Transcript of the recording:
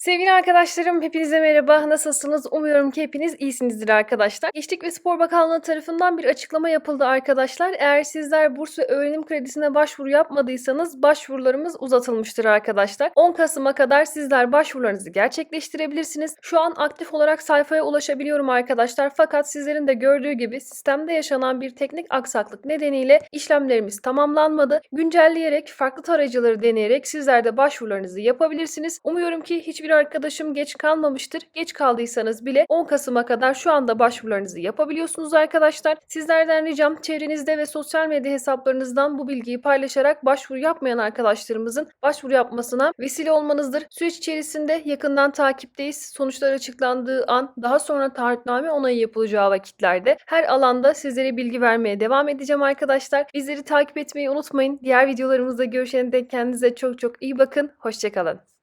Sevgili arkadaşlarım, hepinize merhaba. Nasılsınız? Umuyorum ki hepiniz iyisinizdir arkadaşlar. Gençlik ve Spor Bakanlığı tarafından bir açıklama yapıldı arkadaşlar. Eğer sizler burs ve öğrenim kredisine başvuru yapmadıysanız başvurularımız uzatılmıştır arkadaşlar. 10 Kasım'a kadar sizler başvurularınızı gerçekleştirebilirsiniz. Şu an aktif olarak sayfaya ulaşabiliyorum arkadaşlar. Fakat sizlerin de gördüğü gibi sistemde yaşanan bir teknik aksaklık nedeniyle işlemlerimiz tamamlanmadı. Güncelleyerek, farklı tarayıcıları deneyerek sizler de başvurularınızı yapabilirsiniz. Umuyorum ki hiçbir arkadaşım geç kalmamıştır. Geç kaldıysanız bile 10 Kasım'a kadar şu anda başvurularınızı yapabiliyorsunuz arkadaşlar. Sizlerden ricam çevrenizde ve sosyal medya hesaplarınızdan bu bilgiyi paylaşarak başvuru yapmayan arkadaşlarımızın başvuru yapmasına vesile olmanızdır. Süreç içerisinde yakından takipteyiz. Sonuçlar açıklandığı an daha sonra taahhütname onayı yapılacağı vakitlerde her alanda sizlere bilgi vermeye devam edeceğim arkadaşlar. Bizleri takip etmeyi unutmayın. Diğer videolarımızda görüşene dek kendinize çok çok iyi bakın. Hoşçakalın.